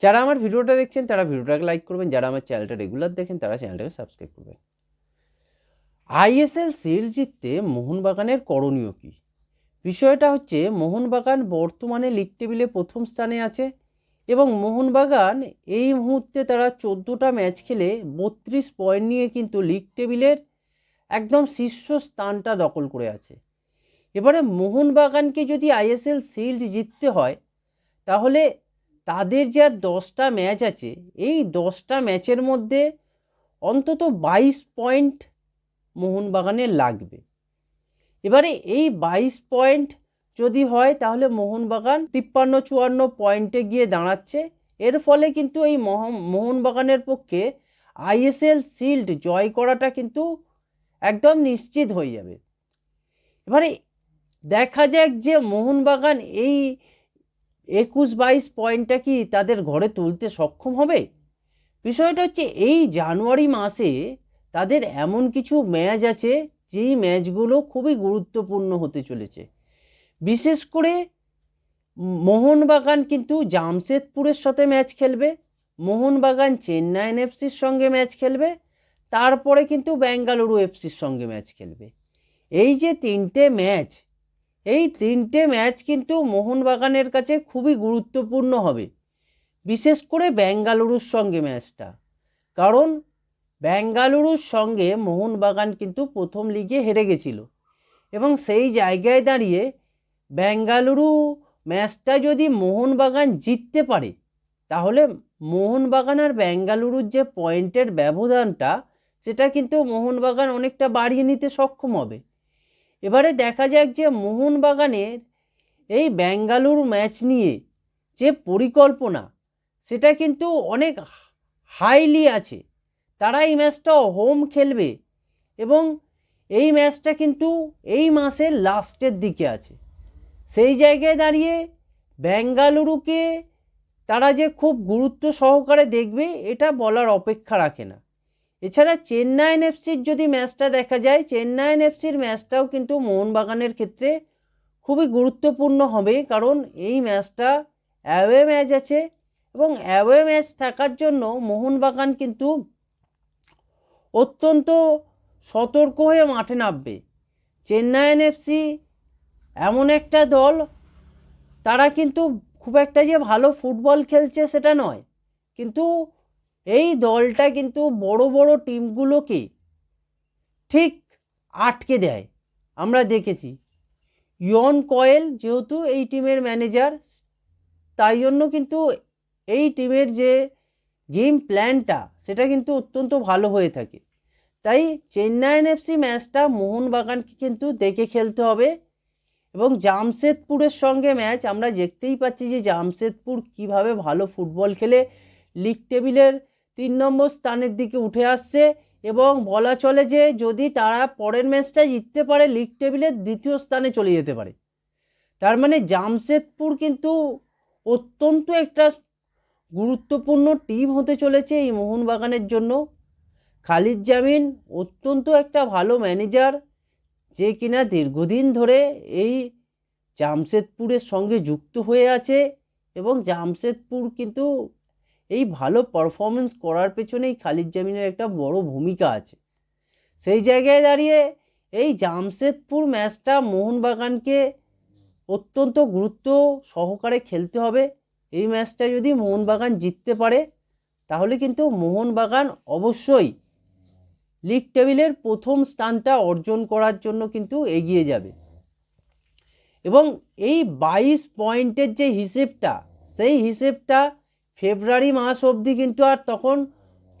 যারা আমার ভিডিওটা দেখছেন, তারা ভিডিওটাকে লাইক করবেন। যারা আমার চ্যানেলটা রেগুলার দেখেন, তারা চ্যানেলটাকে সাবস্ক্রাইব করবেন। আইএসএল সিল জিততে মোহনবাগানের করণীয় কী? বিষয়টা হচ্ছে, মোহনবাগান বর্তমানে লিগ টেবিলে প্রথম স্থানে আছে এবং মোহনবাগান এই মুহূর্তে তারা চোদ্দোটা ম্যাচ খেলে বত্রিশ পয়েন্ট নিয়ে কিন্তু লিগ টেবিলের একদম শীর্ষ স্থানটা দখল করে আছে। এবারে মোহনবাগানকে যদি আইএসএল শিল্ড জিততে হয়, তাহলে তাদের যা দশটা ম্যাচ আছে, এই দশটা ম্যাচের মধ্যে অন্তত বাইশ পয়েন্ট মোহনবাগানের লাগবে। এবারে এই বাইশ পয়েন্ট যদি হয়, তাহলে মোহনবাগান তিপ্পান্ন চুয়ান্ন পয়েন্টে গিয়ে দাঁড়াচ্ছে। এর ফলে কিন্তু এই মহ- মোহনবাগানের পক্ষে আইএসএল শিল্ড জয় করাটা কিন্তু একদম নিশ্চিত হয়ে যাবে। এবারে দেখা যাক যে মোহনবাগান এই একুশ বাইশ পয়েন্টটা কি তাদের ঘরে তুলতে সক্ষম হবে? বিষয়টা হচ্ছে এই জানুয়ারি মাসে তাদের এমন কিছু ম্যাচ আছে, যেই ম্যাচগুলো খুবই গুরুত্বপূর্ণ হতে চলেছে। বিশেষ করে মোহনবাগান কিন্তু জামশেদপুরের সাথে ম্যাচ খেলবে, মোহনবাগান চেন্নাইন এফসির সঙ্গে ম্যাচ খেলবে, তারপরে কিন্তু বেঙ্গালুরু এফসির সঙ্গে ম্যাচ খেলবে। এই যে তিনটে ম্যাচ এই তিনটে ম্যাচ কিন্তু মোহনবাগানের কাছে খুবই গুরুত্বপূর্ণ হবে, বিশেষ করে বেঙ্গালুরুর সঙ্গে ম্যাচটা। কারণ বেঙ্গালুরুর সঙ্গে মোহনবাগান কিন্তু প্রথম লিগে হেরে গেছিল এবং সেই জায়গায় দাঁড়িয়ে বেঙ্গালুরু ম্যাচটা যদি মোহনবাগান জিততে পারে, তাহলে মোহনবাগান আর বেঙ্গালুরুর যে পয়েন্টের ব্যবধানটা, সেটা কিন্তু মোহনবাগান অনেকটা বাড়িয়ে নিতে সক্ষম হবে। এবারে দেখা যাক যে মোহনবাগানের এই বেঙ্গালুরু ম্যাচ নিয়ে যে পরিকল্পনা, সেটা কিন্তু অনেক হাইলি আছে। তারা এই ম্যাচটা হোম খেলবে এবং এই ম্যাচটা কিন্তু এই মাসের লাস্টের দিকে আছে। সেই জায়গায় দাঁড়িয়ে বেঙ্গালুরুকে তারা যে খুব গুরুত্ব সহকারে দেখবে, এটা বলার অপেক্ষা রাখে না। এছাড়া চেন্নাইন এফসির যদি ম্যাচটা দেখা যায় চেন্নাইন এফসির ম্যাচটাও কিন্তু মোহনবাগানের ক্ষেত্রে খুবই গুরুত্বপূর্ণ হবে, কারণ এই ম্যাচটা অ্যাওয়ে ম্যাচ আছে এবং অ্যাওয়ে ম্যাচ থাকার জন্য মোহনবাগান কিন্তু অত্যন্ত সতর্ক হয়ে মাঠে নামবে। চেন্নাইন এফসি এমন একটা দল, তারা কিন্তু খুব একটা যে ভালো ফুটবল খেলছে সেটা নয়, কিন্তু এই দলটা কিন্তু বড় বড় টিমগুলোকে ঠিক আটকে দেয়। আমরা দেখেছি। ইয়ন কয়েল যেহেতু এই টিমের ম্যানেজার, তাই জন্য কিন্তু এই টিমের যে গেম প্ল্যানটা, সেটা কিন্তু অত্যন্ত ভালো হয়ে থাকে। তাই চেন্নাইন এফসি ম্যাচটা মোহনবাগানকে কিন্তু দেখে খেলতে হবে এবং জামশেদপুরের সঙ্গে ম্যাচ, আমরা দেখতেই পাচ্ছি যে জামশেদপুর কীভাবে ভালো ফুটবল খেলে, লিগ টেবিলের তিন নম্বর স্থানের দিকে উঠে আসছে এবং বলা চলে যে যদি তারা পরের ম্যাচটা জিততে পারে লিগ টেবিলের দ্বিতীয় স্থানে চলে যেতে পারে। তার মানে জামশেদপুর কিন্তু অত্যন্ত একটা গুরুত্বপূর্ণ টিম হতে চলেছে এই মোহনবাগানের জন্য। খালিদ জামিন অত্যন্ত একটা ভালো ম্যানেজার যে কিনা দীর্ঘদিন ধরে এই জামশেদপুরের সঙ্গে যুক্ত হয়ে আছে এবং জামশেদপুর কিন্তু এই ভালো পারফরমেন্স করার পেছনেই খালিদ জামিনের একটা বড় ভূমিকা আছে। সেই জায়গায় দাঁড়িয়ে এই জামশেদপুর ম্যাচটা মোহনবাগানকে অত্যন্ত গুরুত্ব সহকারে খেলতে হবে। এই ম্যাচটা যদি মোহনবাগান জিততে পারে, তাহলে কিন্তু মোহনবাগান অবশ্যই লিগ টেবিলের প্রথম স্থানটা অর্জন করার জন্য কিন্তু এগিয়ে যাবে। এবং এই বাইশ পয়েন্টের যে হিসেবটা, সেই হিসেবটা ফেব্রুয়ারি মাস অবধি কিন্তু আর তখন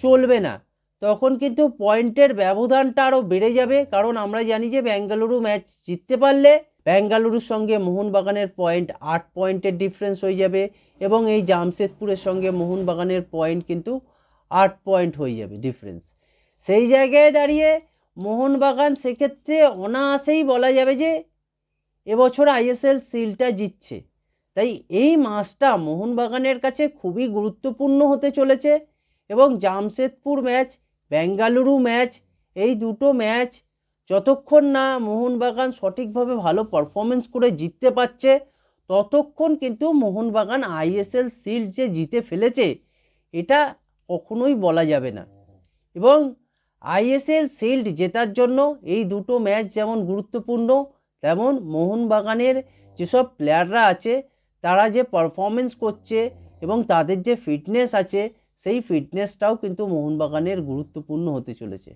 চলবে না। তখন কিন্তু পয়েন্টের ব্যবধানটা আরও বেড়ে যাবে, কারণ আমরা জানি যে ব্যাঙ্গালুরু ম্যাচ জিততে পারলে ব্যাঙ্গালুরুর সঙ্গে মোহনবাগানের পয়েন্ট আট পয়েন্টের ডিফারেন্স হয়ে যাবে এবং এই জামশেদপুরের সঙ্গে মোহনবাগানের পয়েন্ট কিন্তু আট পয়েন্ট হয়ে যাবে ডিফারেন্স সেই জায়গায় দাঁড়িয়ে মোহনবাগান সেক্ষেত্রে অনায়াসেই বলা যাবে যে এবছর আইএসএল সিলটা জিতছে। তাই এই মাসটা মোহনবাগানের কাছে খুবই গুরুত্বপূর্ণ হতে চলেছে এবং জামশেদপুর ম্যাচ, বেঙ্গালুরু ম্যাচ, এই দুটো ম্যাচ যতক্ষণ না মোহনবাগান সঠিকভাবে ভালো পারফরমেন্স করে জিততে পারছে, ততক্ষণ কিন্তু মোহনবাগান আইএসএল সিল্ড যে জিতে ফেলেছে, এটা কখনোই বলা যাবে না। এবং আইএসএল শিল্ড জেতার জন্য এই দুটো ম্যাচ যেমন গুরুত্বপূর্ণ, তেমন মোহনবাগানের যেসব প্লেয়াররা আছে তারা যে পারফরমেন্স করছে এবং তাদের যে ফিটনেস আছে, সেই ফিটনেসটাও কিন্তু মোহনবাগানের গুরুত্বপূর্ণ হতে চলেছে।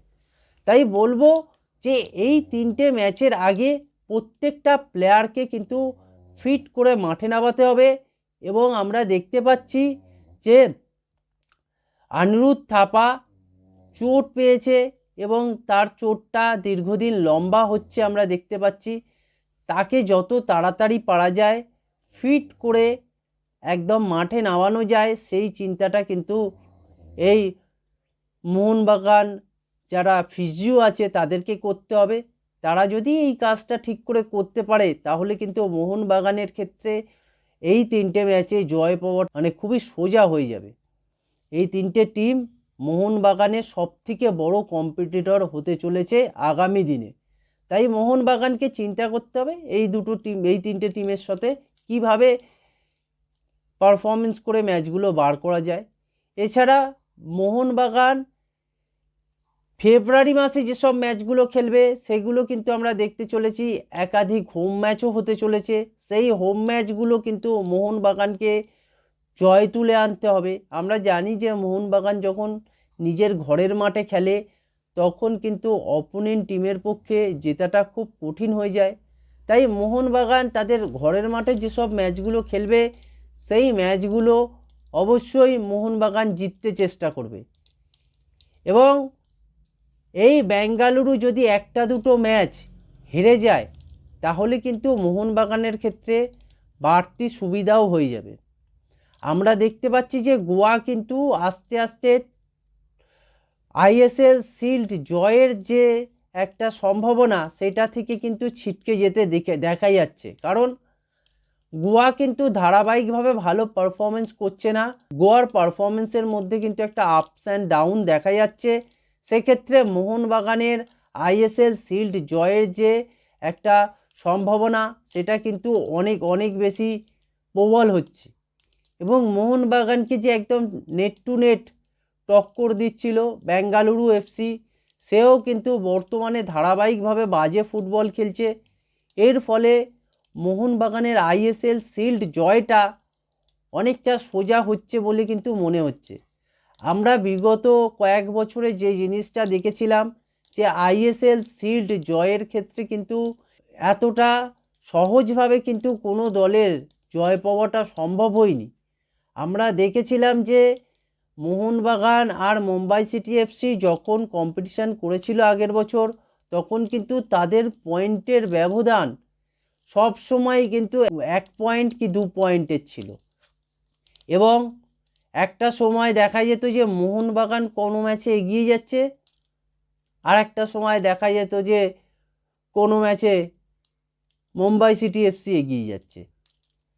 তাই বলব যে এই তিনটে ম্যাচের আগে প্রত্যেকটা প্লেয়ারকে কিন্তু ফিট করে মাঠে নামাতে হবে এবং আমরা দেখতে পাচ্ছি যে অনিরুদ্ধ থাপা চোট পেয়েছে এবং তার চোটটা দীর্ঘদিন লম্বা হচ্ছে আমরা দেখতে পাচ্ছি। তাকে যত তাড়াতাড়ি পারা যায় ফিট করে একদম মাঠে নামানো যায়, সেই চিন্তাটা কিন্তু এই মোহনবাগান যারা ফিজিও আছে তাদেরকে করতে হবে। তারা যদি এই কাজটা ঠিক করে করতে পারে, তাহলে কিন্তু মোহনবাগানের ক্ষেত্রে এই তিনটে ম্যাচে জয় পাওয়া মানে খুবই সোজা হয়ে যাবে। এই তিনটে টিম মোহনবাগানের সবথেকে বড় কম্পিটিটর হতে চলেছে আগামী দিনে। তাই মোহনবাগানকে চিন্তা করতে হবে, এই দুটো টিম এই তিনটে টিমের সাথে কীভাবে পারফরমেন্স করে ম্যাচগুলো বার করা যায়। এছাড়া মোহনবাগান ফেব্রুয়ারি মাসে যেসব ম্যাচগুলো খেলবে, সেগুলো কিন্তু আমরা দেখতে চলেছি। একাধিক হোম ম্যাচও হতে চলেছে। সেই হোম ম্যাচগুলো কিন্তু মোহনবাগানকে জয় তুলে আনতে হবে। আমরা জানি যে মোহনবাগান যখন নিজের ঘরের মাঠে খেলে, তখন কিন্তু অপোনেন্ট টিমের পক্ষে জেতাটা খুব কঠিন হয়ে যায়। তাই মোহনবাগান তাদের ঘরের মাঠে যেসব ম্যাচগুলো খেলবে, সেই ম্যাচগুলো অবশ্যই মোহনবাগান জিততে চেষ্টা করবে। এবং এই বেঙ্গালুরু যদি একটা দুটো ম্যাচ হেরে যায়, তাহলে কিন্তু মোহনবাগানের ক্ষেত্রে বাড়তি সুবিধাও হয়ে যাবে। আমরা দেখতে পাচ্ছি যে গোয়া কিন্তু আস্তে আস্তে আইএসএল শিল্ড জয়ের যে একটা সম্ভাবনা সেটা থেকে কিন্তু ছিটকে যেতে দেখে দেখা যাচ্ছে। কারণ গোয়া কিন্তু ধারাবাহিকভাবে ভালো পারফরমেন্স করছে না। গোয়ার পারফরমেন্সের মধ্যে কিন্তু একটা আপস অ্যান্ড ডাউন দেখা যাচ্ছে। সেক্ষেত্রে মোহনবাগানের আইএসএল শিল্ড জয়ের যে একটা সম্ভাবনা, সেটা কিন্তু অনেক অনেক বেশি প্রবল হচ্ছে। এবং মোহনবাগানকে যে একদম নেট টু নেট টক্কর দিচ্ছিল, বেঙ্গালুরু এফসি সেও কিন্তু বর্তমানে ধারাবাহিকভাবে বাজে ফুটবল খেলছে। এর ফলে মোহনবাগানের আইএসএল শিল্ড জয়টা অনেকটা সোজা হচ্ছে বলে কিন্তু মনে হচ্ছে। আমরা বিগত কয়েক বছরে যে জিনিসটা দেখেছিলাম যে আইএসএল শিল্ড জয়ের ক্ষেত্রে কিন্তু এতটা সহজভাবে কিন্তু কোনো দলের জয় পাওয়াটা সম্ভব হয়নি। আমরা দেখেছিলাম যে মোহনবাগান আর মুম্বাই সিটি এফসি যখন কম্পিটিশান করেছিল আগের বছর, তখন কিন্তু তাদের পয়েন্টের ব্যবধান সব সময় কিন্তু এক পয়েন্ট কি দু পয়েন্টের ছিল। এবং একটা সময় দেখা যেত যে মোহনবাগান কোনো ম্যাচে এগিয়ে যাচ্ছে আর একটা সময় দেখা যেত যে কোনো ম্যাচে মুম্বাই সিটি এফসি এগিয়ে যাচ্ছে।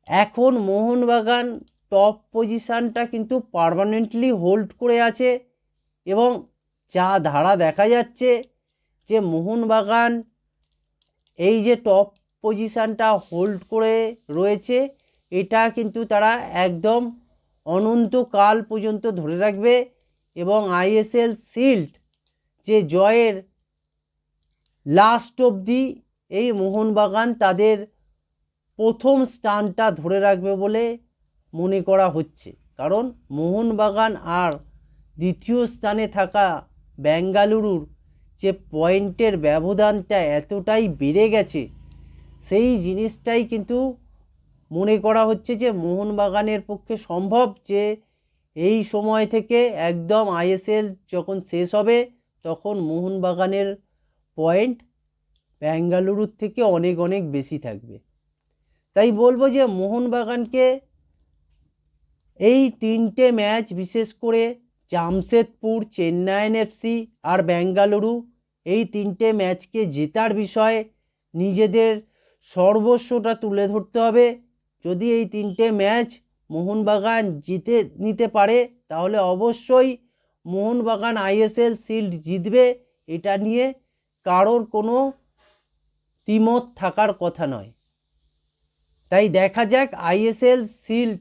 এখন মোহনবাগান টপ পজিশানটা কিন্তু পারমানেন্টলি হোল্ড করে আছে এবং যা ধারা দেখা যাচ্ছে যে মোহনবাগান এই যে টপ পজিশানটা হোল্ড করে রয়েছে, এটা কিন্তু তারা একদম অনন্তকাল পর্যন্ত ধরে রাখবে এবং আইএসএল শিল্ড যে জয়ের লাস্ট অবধি এই মোহনবাগান তাদের প্রথম স্থানটা ধরে রাখবে বলে মনে করা হচ্ছে। কারণ মোহনবাগান আর দ্বিতীয় স্থানে থাকা বেঙ্গালুরুর যে পয়েন্টের ব্যবধানটা এতটাই বেড়ে গেছে, সেই জিনিসটাই কিন্তু মনে করা হচ্ছে যে মোহনবাগানের পক্ষে সম্ভব যে এই সময় থেকে একদম আইএসএল যখন শেষ হবে, তখন মোহনবাগানের পয়েন্ট বেঙ্গালুরুর থেকে অনেক অনেক বেশি থাকবে। তাই বলব যে মোহনবাগানকে এই তিনটে ম্যাচ বিশেষ করে জামশেদপুর চেন্নাইন এফসি আর বেঙ্গালুরু, এই তিনটে ম্যাচকে জেতার বিষয়ে নিজেদের সর্বস্বটা তুলে ধরতে হবে। যদি এই তিনটে ম্যাচ মোহনবাগান জিতে, নিতে পারে, তাহলে অবশ্যই মোহনবাগান আইএসএল শিল্ড জিতবে। এটা নিয়ে কারোর কোনো তিমত থাকার কথা নয়। তাই দেখা যাক আইএসএল শিল্ড